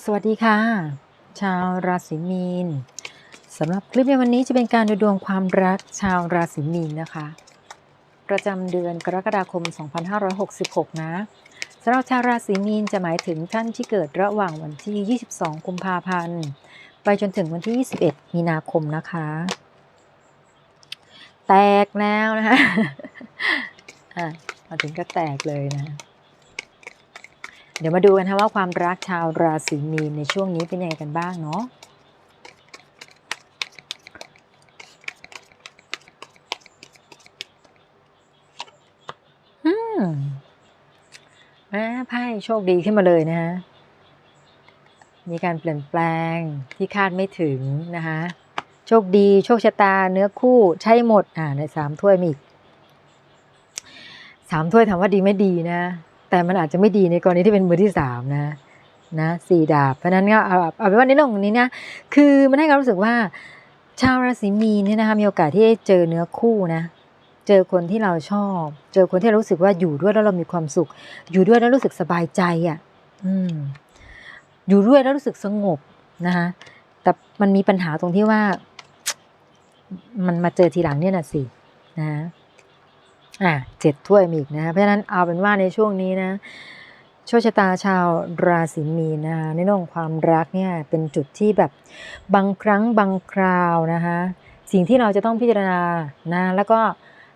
สวัสดีค่ะ ชาวราศีมีนสำหรับคลิปในวันนี้จะเป็นการดูดวงความรักชาวราศีมีนนะคะ ประจำเดือนกรกฎาคม 2566 นะสำหรับชาวราศีมีนจะหมายถึงท่านที่เกิดระหว่างวันที่ 22 กุมภาพันธ์ ไปจนถึงวันที่ 21 มีนาคมนะคะ แตกแล้วนะคะอะมาถึงก็แตกเลยนะ เดี๋ยวมาดูกันนะว่าความรักชาวราศีมีนในช่วงนี้เป็นยังไงกันบ้างเนาะอืมแม่ไพ่โชคดีขึ้นมาเลยนะฮะ มีการเปลี่ยนแปลงที่คาดไม่ถึงนะคะโชคดี โชคชะตา เนื้อคู่ใช่หมด อ่าในสามถ้วยมีอีกสามถ้วยถามว่าดีไม่ดีนะ แต่มันอาจจะไม่ดีในกรณีที่เป็นมือที่สามนะนะสี่ดาบ เพราะนั้นก็เอาเอาเป็นว่าในเรื่องของนี้นะคือมันให้ความรู้สึกว่า ชาวราศีมีนเนี่ยนะคะมีโอกาสที่จะเจอเนื้อคู่นะเจอคนที่เราชอบ เจอคนที่เรารู้สึกว่าอยู่ด้วยแล้วเรามีความสุข อยู่ด้วยแล้วรู้สึกสบายใจอะ อืม อยู่ด้วยแล้วรู้สึกสงบนะคะแต่มันมีปัญหาตรงที่ว่า มันมาเจอทีหลังเนี่ยนะสินะ อะเจ็ดถ้วยมีอีกนะเพราะฉะนั้นเอาเป็นว่าในช่วงนี้นะโชคชะตาชาวราศีมีนนะคะในเรื่องความรักเนี่ยเป็นจุดที่แบบบางครั้งบางคราวนะคะสิ่งที่เราจะต้องพิจารณานะแล้วก็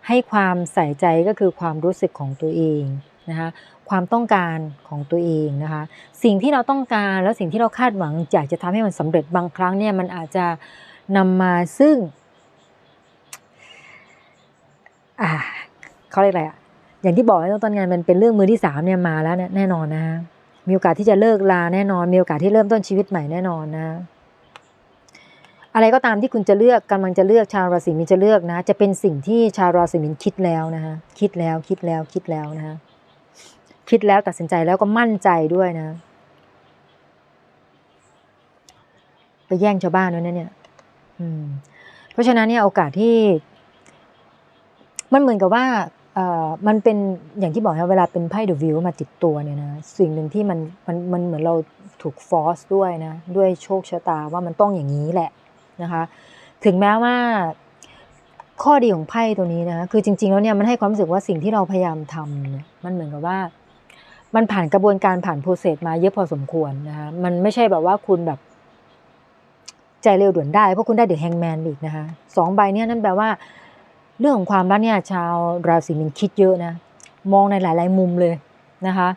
ให้ความใส่ใจก็คือความรู้สึกของตัวเองนะคะความต้องการของตัวเองนะคะสิ่งที่เราต้องการแล้วสิ่งที่เราคาดหวังอยากจะทำให้มันสำเร็จบางครั้งเนี่ยมันอาจจะนำมาซึ่งอ่า เขาเรียกอะไรอะอย่างที่บอกในต้นงานมันเป็นเรื่องมือที่สามเนี่ยมาแล้วเนี่ยแน่นอนนะฮะมีโอกาสที่จะเลิกลาแน่นอน มีโอกาสที่เริ่มต้นชีวิตใหม่แน่นอนนะ อะไรก็ตามที่คุณจะเลือกกำลังจะเลือกชาวราศีมีนจะเลือกนะ จะเป็นสิ่งที่ชาวราศีมีนคิดแล้วนะคะคิดแล้วคิดแล้วคิดแล้วนะคะคิดแล้วตัดสินใจแล้วก็มั่นใจด้วยนะ ไปแย่งชาวบ้านด้วยนะเนี่ย อืม เพราะฉะนั้นเนี่ยโอกาสที่ มันเหมือนกับว่า มันเป็นอย่างที่บอกนะเวลาเป็นไพ่เดอะวิวมาติดตัวเนี่ยนะสิ่งหนึ่งที่มันมันมันเหมือนเราถูกฟอสด้วยนะด้วยโชคชะตาว่ามันต้องอย่างนี้แหละนะคะถึงแม้ว่าข้อดีของไพ่ตัวนี้นะคือจริง ๆ แล้วเนี่ยมันให้ความรู้สึกว่าสิ่งที่เราพยายามทำเนี่ยมันเหมือนกับว่า มันผ่านกระบวนการผ่านโปรเซสมาเยอะพอสมควรนะคะมันไม่ใช่แบบว่าคุณแบบ ใจเร็วด่วนได้เพราะคุณได้เดือะแฮงแมนอีกนะคะสองใบเนี่ยนั่นแปลว่า เรื่องของความรักเนี่ยชาวราศีมีนคิดเยอะนะมองในหลาย ๆ มุมเลยนะคะ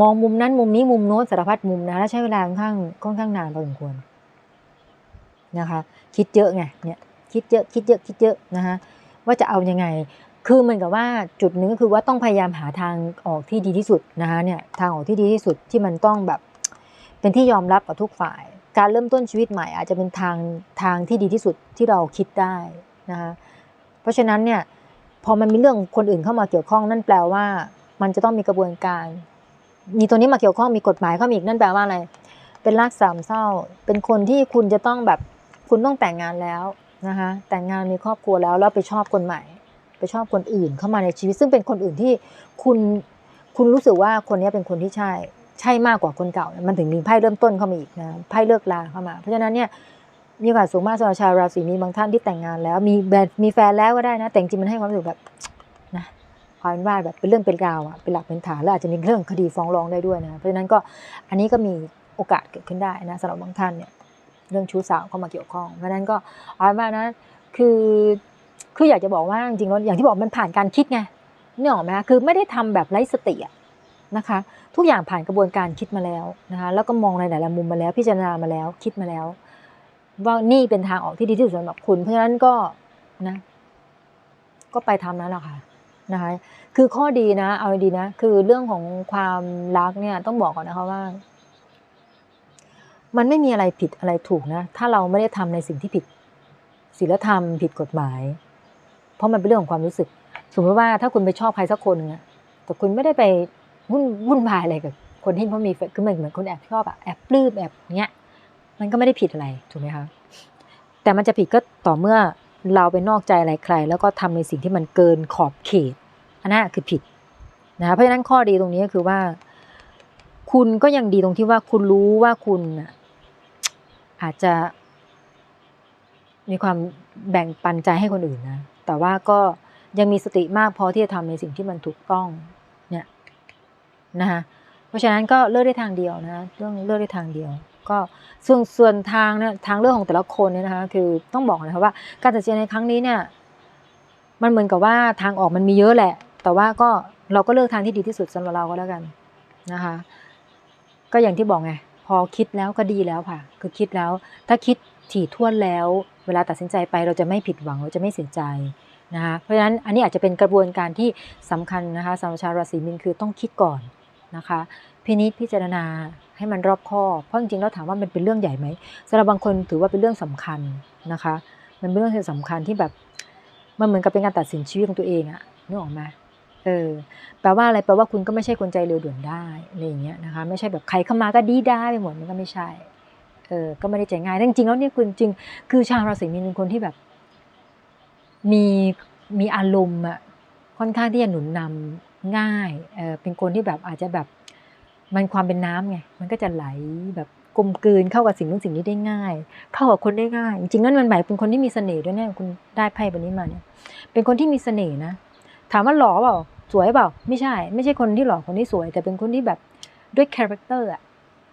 มองมุมนั้นมุมนี้มุมโน้นสารพัดมุมนะและใช้เวลาค่อนข้างค่อนข้างนานพอสมควรนะคะ คิดเยอะไงเนี่ยคิดเยอะคิดเยอะคิดเยอะนะคะว่าจะเอายังไง คือเหมือนกับว่าจุดหนึ่งก็คือว่าต้องพยายามหาทางออกที่ดีที่สุดนะคะเนี่ยทางออกที่ดีที่สุดที่มันต้องแบบ เป็นที่ยอมรับกับทุกฝ่าย การเริ่มต้นชีวิตใหม่ อาจจะเป็นทางทางที่ดีที่สุดที่เราคิดได้นะคะ ราะฉะนั้นเนี่ยพอมันมีเรื่องคนอื่นเข้ามาเกี่ยวข้องนั่นแปลว่า มันจะต้องมีกระบวนการ มีตัวนี้มาเกี่ยวข้องมีกฎหมายเข้ามาอีกนั่นแปลว่าอะไร เป็นรักสามเศร้า เป็นคนที่คุณจะต้องแบบคุณต้องแต่งงานแล้วนะคะแต่งงานมีครอบครัวแล้วแล้วไปชอบคนใหม่ ไปชอบคนอื่นเข้ามาในชีวิต ซึ่งเป็นคนอื่นที่คุณคุณรู้สึกว่าคนนี้เป็นคนที่ใช่ใช่มากกว่าคนเก่า มันถึงมีไพ่เริ่มต้นเข้ามาอีกนะไพ่เลิกลาเข้ามา เพราะฉะนั้นเนี่ย มีโอกาสสูงมากสำหรับชาวราศีมีนบางท่านที่แต่งงานแล้ว มีแบบมีแฟนแล้วก็ได้นะ แต่จริงมันให้ความรู้สึกแบบนะความว่าแบบเป็นเรื่องเป็นราวอะเป็นหลักเป็นฐานแล้วอาจจะมีเรื่องคดีฟ้องร้องได้ด้วยนะเพราะฉะนั้นก็อันนี้ก็มีโอกาสเกิดขึ้นได้นะสำหรับบางท่านเนี่ยเรื่องชู้สาวเข้ามาเกี่ยวข้อง เพราะฉะนั้นก็เอาว่านะคือคืออยากจะบอกว่าจริงๆแล้วอย่างที่บอกมันผ่านการคิดไงเนี่ยหรอกไหมคคือไม่ได้ทำแบบไร้สติอะนะคะ ทุกอย่างผ่านกระบวนการคิดมาแล้วนะคะแล้วก็มองในหลายๆมุมมาแล้วพิจารณามาแล้วคิดมาแล้ว ว่านี่เป็นทางออกที่ดีที่สุดสำหรับคุณ เพราะฉะนั้นก็นะ ก็ไปทำนั้นแหละค่ะนะคะ คือข้อดีนะ เอาดีนะ คือเรื่องของความรักเนี่ย ต้องบอกก่อนนะคะว่า มันไม่มีอะไรผิดอะไรถูกนะ ถ้าเราไม่ได้ทำในสิ่งที่ผิดศีลธรรมผิดกฎหมาย เพราะมันเป็นเรื่องของความรู้สึก สมมติว่าถ้าคุณไปชอบใครสักคนนึงอะแต่คุณไม่ได้ไปวุ่นวุ่นวายอะไรกับคนที่เขามีคือเหมือนเหมือนคนแอบชอบอะแอบปลื้มแอบเนี้ย มันก็ไม่ได้ผิดอะไรถูกไหมคะแต่มันจะผิดก็ต่อเมื่อเราไปนอกใจอะไรใคร แล้วก็ทำในสิ่งที่มันเกินขอบเขตอันนั้นคือผิดนะคะเพราะฉะนั้นข้อดีตรงนี้ก็คือว่า คุณก็ยังดีตรงที่ว่าคุณรู้ว่าคุณอาจจะ มีความแบ่งปันใจให้คนอื่นนะแต่ว่าก็ยังมีสติมากพอที่จะทำในสิ่งที่มันถูกต้องเนี่ยนะคะเพราะฉะนั้นก็เลือกได้ทางเดียวนะเรื่องเลือกได้ทางเดียว ก็ส่วนส่วนทางเนี่ยทางเลือกของแต่ละคนเนี่ยนะคะคือต้องบอกนะคะว่า การตัดสินใจในครั้งนี้เนี่ย มันเหมือนกับว่าทางออกมันมีเยอะแหละ แต่ว่าก็เราก็เลือกทางที่ดีที่สุดสำหรับเราก็แล้วกันนะคะ ก็อย่างที่บอกไงพอคิดแล้วก็ดีแล้วค่ะ คือคิดแล้ว ถ้าคิดถี่ถ้วนแล้ว เวลาตัดสินใจไปเราจะไม่ผิดหวังเราจะไม่เสียใจนะคะเพราะฉะนั้นอันนี้อาจจะเป็นกระบวนการที่สำคัญนะคะสำหรับชาวราศีมีนคือต้องคิดก่อนนะคะ พินิจพิจารณา ให้มันรอบคอบเพราะจริงๆแล้วถามว่ามันเป็นเรื่องใหญ่ไหมสำหรับบางคนถือว่าเป็นเรื่องสำคัญนะคะ มันเป็นเรื่องที่สำคัญที่แบบมันเหมือนกับเป็นการตัดสินชีวิตของตัวเองอะนึกออกไหมเออแปลว่าอะไรแปลว่าคุณก็ไม่ใช่คนใจเร็วด่วนได้อะไรอย่างเงี้ยนะคะ ไม่ใช่แบบใครเข้ามาก็ดีได้ไปหมดมันก็ไม่ใช่เออก็ไม่ได้ใจง่ายแต่จริงๆแล้วเนี่ยคุณจริง คือชาวราศีมีนเป็นคนที่แบบ มีมีอารมณ์อะค่อนข้างที่จะหนุนนำง่ายเออเป็นคนที่แบบอาจจะแบบ มันความเป็นน้ำไง มันก็จะไหลแบบกลมกลืนเข้ากับสิ่งนู้นสิ่งนี้ได้ง่าย เข้ากับคนได้ง่าย จริงๆนั่นมันหมายเป็นคนที่มีเสน่ห์ด้วยเนี่ยคุณได้ไพ่ใบนี้มาเนี่ย เป็นคนที่มีเสน่ห์นะ ถามว่าหล่อเปล่า สวยเปล่า ไม่ใช่ ไม่ใช่คนที่หล่อคนที่สวย แต่เป็นคนที่แบบด้วยคาแรคเตอร์อะ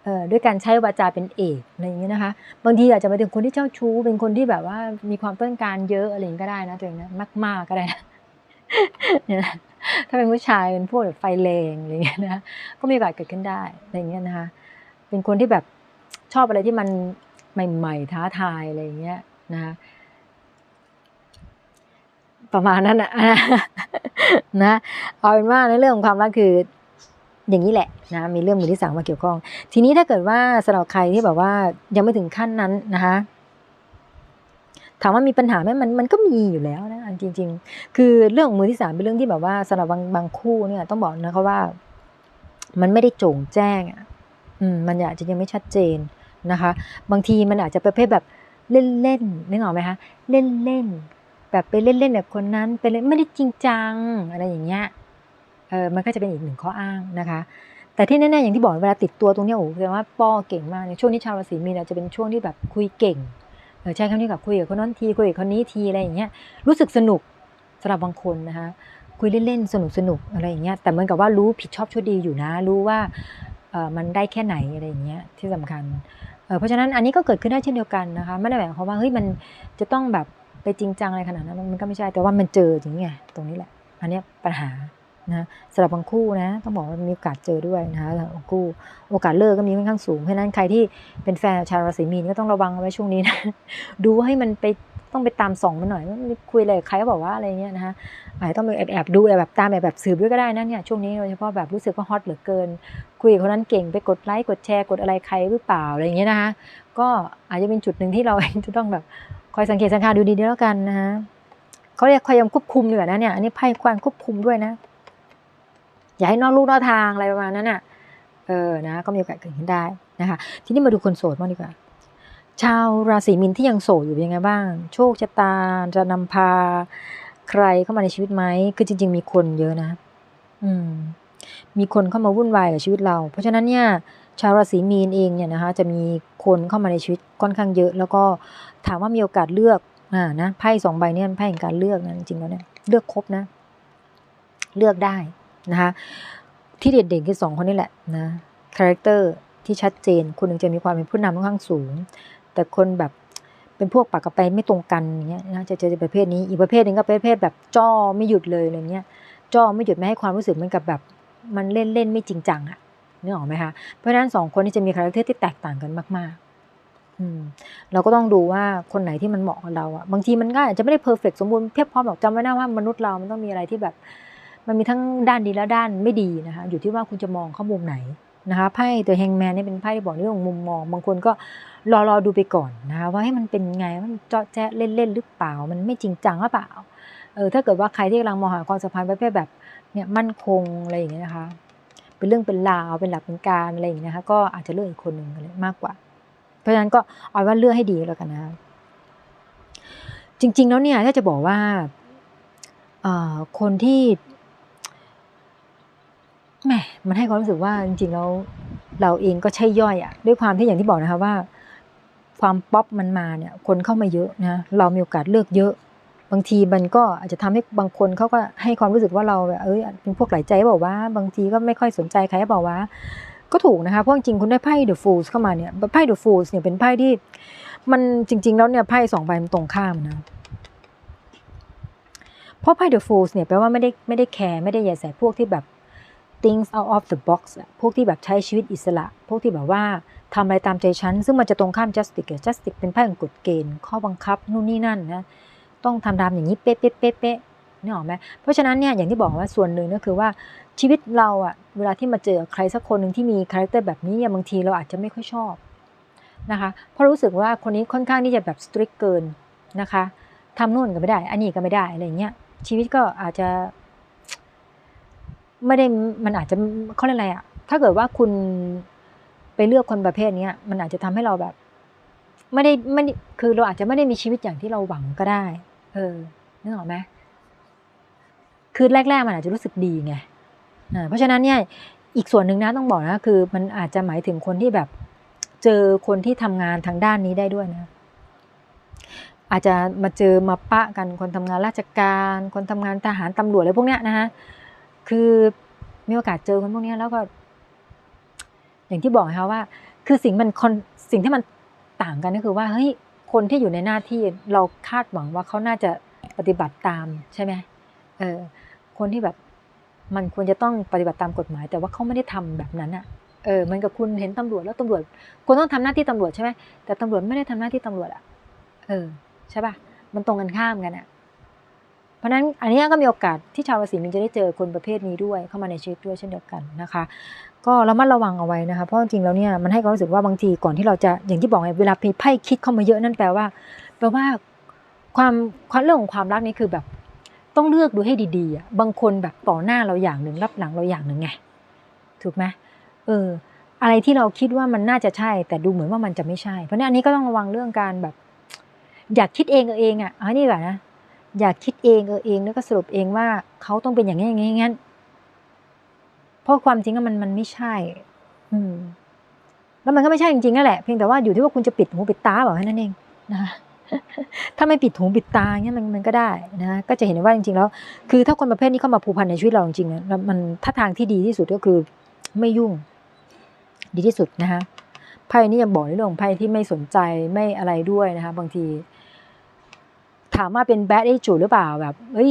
เออด้วยการใช้วาจาเป็นเอกอะไรอย่างเงี้ยนะคะ บางทีอาจจะไปถึงคนที่เจ้าชู้ เป็นคนที่แบบว่ามีความต้องการเยอะอะไรอย่างเงี้ยก็ได้นะตัวเองนะมาก ๆก็ได้นะ ถ้าเป็นผู้ชายเป็นพวกแบบไฟแรงอะไรอย่างเงี้ยนะก็มีโอกาสเกิดขึ้นได้อะไรอย่างเงี้ยนะคะเป็นคนที่แบบชอบอะไรที่มันใหม่ๆท้าทายอะไรอย่างเงี้ยนะคะประมาณนั้นนะนะเอาเป็นว่าในเรื่องของความรักคืออย่างนี้แหละนะมีเรื่องมือที่สามมาเกี่ยวข้อง ทีนี้ถ้าเกิดว่าสำหรับใครที่แบบว่ายังไม่ถึงขั้นนั้นนะคะ ถามว่ามีปัญหาไหมมันมันก็มีอยู่แล้วนะอันจริง ๆ คือเรื่องของมือที่สามเป็นเรื่องที่แบบว่าสำหรับบางบางคู่เนี่ย ต้องบอกนะคะว่า มันไม่ได้โจ่งแจ้งอะอืมมันอาจจะยังไม่ชัดเจนนะคะ บางทีมันอาจจะประเภทแบบเล่นๆนึกออกไหมคะเล่นๆแบบไปเล่นๆแบบคนนั้นไปเล่นไม่ได้จริงจังอะไรอย่างเงี้ยเออมันก็จะเป็นอีกหนึ่งข้ออ้างนะคะ แต่ที่แน่ๆอย่างที่บอกเวลาติดตัวตรงนี้โอ้โหแสดงว่าป้อเก่งมากในช่วงนี้ชาวราศีมีนอาจจะเป็นช่วงที่แบบคุยเก่ง ออใช้คำนี้กับคุยกับคนนั้นทีคุยกับคนนี้ทีอะไรอย่างเงี้ยรู้สึกสนุกสำหรับบางคนนะคะคุยเล่นๆสนุกสนุกๆอะไรอย่างเงี้ยแต่เหมือนกับว่ารู้ผิดชอบชั่วดีอยู่นะ รู้ว่ามันได้แค่ไหนอะไรอย่างเงี้ยที่สำคัญเเพราะฉะนั้นอันนี้ก็เกิดขึ้นได้เช่นเดียวกันนะคะไม่ได้หมายความว่าเฮ้ยมันจะต้องแบบไปจริงจังอะไรขนาดนั้นมันก็ไม่ใช่แต่ว่ามันเจออย่างเงี้ยตรงนี้แหละ อันนี้ปัญหา นะสำหรับบางคู่นะต้องบอกว่ามีโอกาสเจอด้วยนะคะสำหรับบางคู่ โอกาสเลิกก็มีค่อนข้างสูงเพราะนั้นใครที่เป็นแฟนชาวราศีมีนก็ต้องระวังไว้ช่วงนี้นะดูให้มันไปต้องไปตามส่องมันหน่อยว่ามันคุยอะไรใครก็บอกว่าอะไรเงี้ยนะคะอาจจะต้องไปแอบแอบดูแอบแบบตามแอบแบบสืบด้วยก็ได้นะเนี่ยช่วงนี้โดยเฉพาะแบบรู้สึกว่าฮอตเหลือเกิน คุยกับคนนั้นเก่งไปกดไลค์กดแชร์กดอะไรใครหรือเปล่าอะไรเงี้ยนะคะก็อาจจะเป็นจุดหนึ่งที่เราจะต้องแบบคอยสังเกตสังการดูดีๆแล้วกันนะคะเขาเรียกพยายามควบคุมดีกว่านะเนี่ยอันนี้ไพ่ควานควบคุมด้วยนะ อย่าให้นอกลูกนอกทางอะไรประมาณนั้นน่ะเออนะ ก็มีโอกาสเกิดขึ้นได้นะคะ ทีนี้มาดูคนโสดบ้างดีกว่า ชาวราศีมินที่ยังโสดอยู่เป็นยังไงบ้าง โชคชะตาจะนำพาใครเข้ามาในชีวิตไหมคือจริง ๆ มีคนเยอะนะ อืม มีคนเข้ามาวุ่นวายกับชีวิตเรา เพราะฉะนั้นเนี่ย ชาวราศีมีนเองเนี่ยนะคะ จะมีคนเข้ามาในชีวิตค่อนข้างเยอะ แล้วก็ถามว่ามีโอกาสเลือกอ่านะไพ่สองใบเนี่ยไพ่แห่งการเลือกนะจริงๆแล้วเนี่ยเลือกครบนะ เลือกได้ นะคะที่เด่นๆคือสองคนนี้แหละนะคาแรคเตอร์ที่ชัดเจนคนหนึ่งจะมีความเป็นผู้นำค่อนข้างสูง แต่คนแบบเป็นพวกปากกระไปไม่ตรงกันอย่างเงี้ยนะจะเจอประเภทนี้อีกประเภทหนึ่งก็ประเภทแบบจ้อไม่หยุดเลยอะไรเงี้ยจ้อไม่หยุดไม่ให้ความรู้สึกเหมือนกับแบบ มันเล่นเล่นไม่จริงจังอะนึกออกไหมคะเพราะฉะนั้นสองคนนี้จะมีคาแรคเตอร์ที่แตกต่างกันมาก ๆ อืม เราก็ต้องดูว่าคนไหนที่มันเหมาะกับเราอะบางทีมันก็อาจจะไม่ได้เพอร์เฟกสมบูรณ์เพียบพร้อมหรอกจำไว้นะว่ามนุษย์เรามันต้องมีอะไรที่แบบ มันมีทั้งด้านดีและด้านไม่ดีนะคะ อยู่ที่ว่าคุณจะมองเข้ามุมไหนนะคะไพ่ตัวแฮงแมนนี่เป็นไพ่ที่บอกเรื่องมุมมอง บางคนก็รอรอดูไปก่อนนะคะว่าให้มันเป็นไงมันเจาะแจ๊ะเล่นๆหรือเปล่า มันไม่จริงจังหรือเปล่าเออถ้าเกิดว่าใครที่กำลังมองหาความสัมพันธ์ประเภทแบบเนี่ยมั่นคงอะไรอย่างเงี้ยนะคะ เป็นเรื่องเป็นราวเป็นหลักเป็นการอะไรอย่างเงี้ยนะคะ ก็อาจจะเลือกอีกคนหนึ่งเลยมากกว่า เพราะฉะนั้นก็เอาว่าเลือกให้ดีแล้วกันนะคะจริง ๆ แล้วเนี่ยถ้าจะบอกว่าคนที่ แหมมันให้ความรู้สึกว่าจริงๆแล้วเราเองก็ใช่ย่อยอะด้วยความที่อย่างที่บอกนะคะว่า ความป๊อปมันมาเนี่ย คนเข้ามาเยอะนะเรามีโอกาสเลือกเยอะ บางทีมันก็อาจจะทำให้บางคนเขาก็ให้ความรู้สึกว่าเราแบบเอ้ยเป็นพวกหลายใจบอกว่า บางทีก็ไม่ค่อยสนใจใครบอกว่า ก็ถูกนะคะเพราะจริงๆคุณได้ไพ่ The Fools เข้ามาเนี่ยไพ่ The Fools เนี่ยเป็นไพ่ที่ มันจริง ๆ แล้วเนี่ยไพ่สองใบมันตรงข้ามนะเพราะไพ่ The Fools เนี่ยแปลว่าไม่ได้ไม่ได้แคร์ไม่ได้ใยใส่พวกที่แบบ things out of the box อะพวกที่แบบใช้ชีวิตอิสระ พวกที่แบบว่าทำอะไรตามใจฉัน ซึ่งมันจะตรงข้าม justice justice เป็นไพ่ของกฎเกณฑ์ ข้อบังคับ นู่นนี่นั่นนะ ต้องทำตามอย่างนี้ เป๊ะเป๊ะเป๊ะเป๊ะนี่ออกไหมเพราะฉะนั้นเนี่ย อย่างที่บอกว่าส่วนหนึ่งก็คือว่าชีวิตเราอะเวลาที่มาเจอใครสักคนหนึ่งที่มีคาแรคเตอร์แบบนี้บางทีเราอาจจะไม่ค่อยชอบนะคะเพราะรู้สึกว่าคนนี้ค่อนข้างที่จะแบบสตริกเกินนะคะทำนู่นก็ไม่ได้ อันนี้ก็ไม่ได้อะไรเงี้ยชีวิตก็อาจจะ ไม่ได้มันอาจจะเขาเรียกอะไรอะถ้าเกิดว่าคุณไปเลือกคนประเภทนี้มันอาจจะทำให้เราแบบ ไม่ได้ไม่คือเราอาจจะไม่ได้มีชีวิตอย่างที่เราหวังก็ได้ เออนึกออกไหมคือแรก ๆ มันอาจจะรู้สึกดีไงเพราะฉะนั้นเนี่ย อีกส่วนหนึ่งนะต้องบอกนะคือ มันอาจจะหมายถึงคนที่แบบ เจอคนที่ทำงานทางด้านนี้ได้ด้วยนะ อาจจะมาเจอมาปะกันคนทำงานราชการ คนทำงานทหารตำรวจอะไรพวกเนี้ยนะฮะ คือมีโอกาสเจอคนพวกนี้แล้วก็ อย่างที่บอกนะคะว่า คือสิ่งมันคนสิ่งที่มันต่างกันก็คือว่าเฮ้ยคนที่อยู่ในหน้าที่เราคาดหวังว่าเขาน่าจะปฏิบัติตามใช่ไหมเออคนที่แบบมันควรจะต้องปฏิบัติตามกฎหมาย แต่ว่าเขาไม่ได้ทำแบบนั้นอะ่ะเออมันกับคุณเห็นตำรวจแล้วตำรวจคุณต้องทำหน้าที่ตำรวจใช่ไหมแต่ตำรวจไม่ได้ทำหน้าที่ตำรวจอะ่ะเออ ใช่ปะ่ะมันตรงกันข้ามกันอะ่ะ ราะนั้นอันนี้ก็มีโอกาสที่ชาวราศีมีนจะได้เจอคนประเภทนี้ด้วยเข้ามาในชีวิตด้วยเช่นเดียวกันนะคะ ก็ระมัดระวังเอาไว้นะคะ เพราะจริงๆแล้วเนี่ยมันให้ความรู้สึกว่าบางทีก่อนที่เราจะอย่างที่บอกไงเวลาไพ่คิดเข้ามาเยอะนั่นแปลว่าแปลว่าความความเรื่องของความรักนี่คือแบบต้องเลือกดูให้ดีๆบางคนแบบต่อหน้าเราอย่างหนึ่งรับหลังเราอย่างหนึ่งไงถูกไหมเออ อะไรที่เราคิดว่ามันน่าจะใช่ แต่ดูเหมือนว่ามันจะไม่ใช่ เพราะนั้นอันนี้ก็ต้องระวังเรื่องการแบบ อยากคิดเองเออเองอะอันนี้แหละนะ อยากคิดเองเออเองแล้วก็สรุปเองว่าเขาต้องเป็นอย่างนี้อย่างนี้งั้นเพราะความจริงก็มันมันไม่ใช่ อืม แล้วมันก็ไม่ใช่จริงๆนั่นแหละเพียงแต่ว่าอยู่ที่ว่าคุณจะปิดหูปิดตาเปล่าแค่นั้นเองนะถ้าไม่ปิดหูปิดตาเนี่ยมันมันก็ได้นะก็จะเห็นว่าจริงๆแล้ว คือถ้าคนประเภทนี้เข้ามาผูกพันในชีวิตเราจริงๆนะมันถ้าทางที่ดีที่สุดก็คือไม่ยุ่ง ดีที่สุดนะคะไพ่นี่ยังบอกในเรื่องไพ่ที่ไม่สนใจไม่อะไรด้วยนะคะบางที ถามว่าเป็นแบดไอจูหรือเปล่าแบบเฮ้ย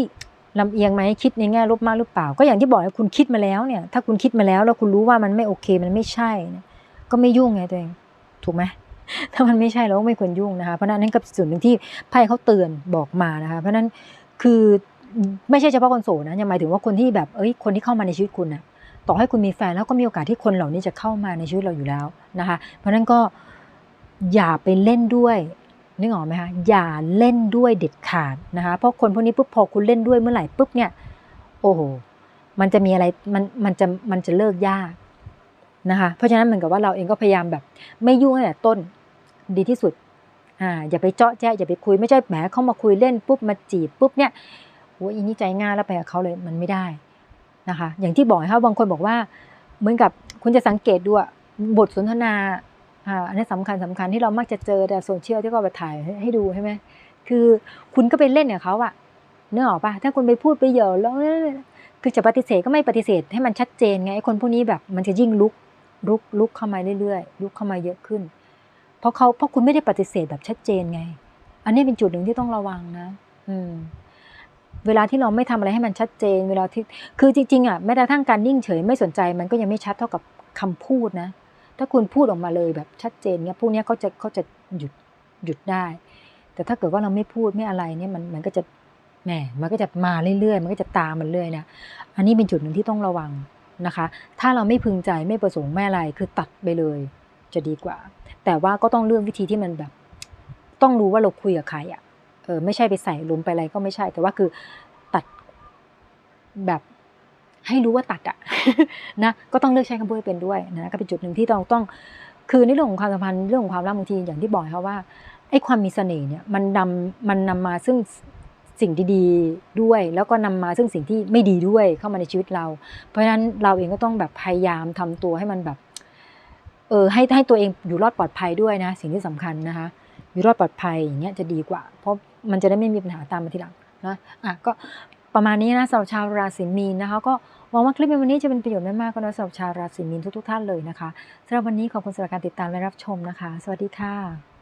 ลำเอียงไหมคิดในแง่ลบมากหรือเปล่า ก็อย่างที่บอกคุณคิดมาแล้วเนี่ย ถ้าคุณคิดมาแล้วแล้วคุณรู้ว่ามันไม่โอเคมันไม่ใช่ ก็ไม่ยุ่งไงตัวเองถูกไหมถ้ามันไม่ใช่เราก็ไม่ควรยุ่งนะคะเพราะนั้นก็ส่วนหนึ่งที่ไพ่เขาเตือนบอกมานะคะเพราะนั้นคือไม่ใช่เฉพาะคนโสดนะยังหมายถึงว่าคนที่แบบเอ้ยคนที่เข้ามาในชีวิตคุณนะต่อให้คุณมีแฟนแล้วก็มีโอกาสที่คนเหล่านี้จะเข้ามาในชีวิตเราอยู่แล้วนะคะ เพราะนั้นก็อย่าไปเล่นด้วย นึกออกไหมคะอย่าเล่นด้วยเด็ดขาดนะคะ เพราะคนพวกนี้ปุ๊บพอคุณเล่นด้วยเมื่อไหร่ปุ๊บเนี่ย โอ้โหมันจะมีอะไรมันมันจะมันจะเลิกยากนะคะ เพราะฉะนั้นเหมือนกับว่าเราเองก็พยายามแบบ ไม่ยุ่งตั้งแต่ต้นดีที่สุดอ่าอย่าไปเจาะแจ๊อย่าไปคุยไม่ใช่แหมเข้ามาคุยเล่นปุ๊บมาจีบปุ๊บเนี่ยโอ้ยนี่ใจง่ายแล้วไปกับเขาเลยมันไม่ได้นะคะ อย่างที่บอกค่ะบางคนบอกว่า เหมือนกับคุณจะสังเกตดูบทสนทนา อ่าอันนี้สำคัญสำคัญที่เรามักจะเจอแต่โซเชียลที่เขาไปถ่ายให้ดูใช่ไหมคือคุณก็ไปเล่นกับเขาอะเนื้อออกปะถ้าคุณไปพูดไปเหยาะแล้วคือจะปฏิเสธก็ไม่ปฏิเสธให้มันชัดเจนไงไอ้คนพวกนี้แบบมันจะยิ่งลุกลุกลุกเข้ามาเรื่อยๆลุกเข้ามาเยอะขึ้น เพราะเขาเพราะคุณไม่ได้ปฏิเสธแบบชัดเจนไง อันนี้เป็นจุดหนึ่งที่ต้องระวังนะ อืม เวลาที่เราไม่ทำอะไรให้มันชัดเจน เวลาที่คือจริงๆอะแม้แต่ทั้งการนิ่งเฉยไม่สนใจมันก็ยังไม่ชัดเท่ากับคำพูดนะ ถ้าคุณพูดออกมาเลยแบบชัดเจนเนี้ยพวกนี้เขาจะเขาจะหยุดหยุดได้ แต่ถ้าเกิดว่าเราไม่พูดไม่อะไรเนี่ยมันมันก็จะแหมมันก็จะมาเรื่อยๆ มันก็จะตามมันเรื่อยนะอันนี้เป็นจุดหนึ่งที่ต้องระวังนะคะ ถ้าเราไม่พึงใจไม่ประสงค์ไม่อะไรคือตัดไปเลย จะดีกว่า แต่ว่าก็ต้องเลือกวิธีที่มันแบบ ต้องรู้ว่าเราคุยกับใครอะเออไม่ใช่ไปใส่ลมไปอะไรก็ไม่ใช่ แต่ว่าคือตัดแบบ ให้รู้ว่าตัดอะนะก็ต้องเลือกใช้คำพูดเป็นด้วยนะก็เป็นจุดหนึ่งที่เราต้อง คือในเรื่องของความสัมพันธ์เรื่องของความรักบางทีอย่างที่บอกเขาว่าไอ้ความมีเสน่ห์เนี่ยมันนำมันนำมาซึ่งสิ่งดีๆด้วย แล้วก็นำมาซึ่งสิ่งที่ไม่ดีด้วยเข้ามาในชีวิตเรา เพราะฉะนั้นเราเองก็ต้องแบบพยายามทำตัวให้มันแบบเออให้ให้ตัวเองอยู่รอดปลอดภัยด้วยนะ สิ่งที่สำคัญนะคะ อยู่รอดปลอดภัยอย่างเงี้ยจะดีกว่า เพราะมันจะได้ไม่มีปัญหาตามมาทีหลังนะอะก็ประมาณนี้นะสำหรับชาวราศีมีนนะคะก็ วังว่าคลิปในวันนี้จะเป็นประโยชน์ไม่มากก็น้อยสำหรับชาวราศีมีนทุกๆท่านเลยนะคะสำหรับวันนี้ขอบคุณสำหรับการติดตามและรับชมนะคะ สวัสดีค่ะ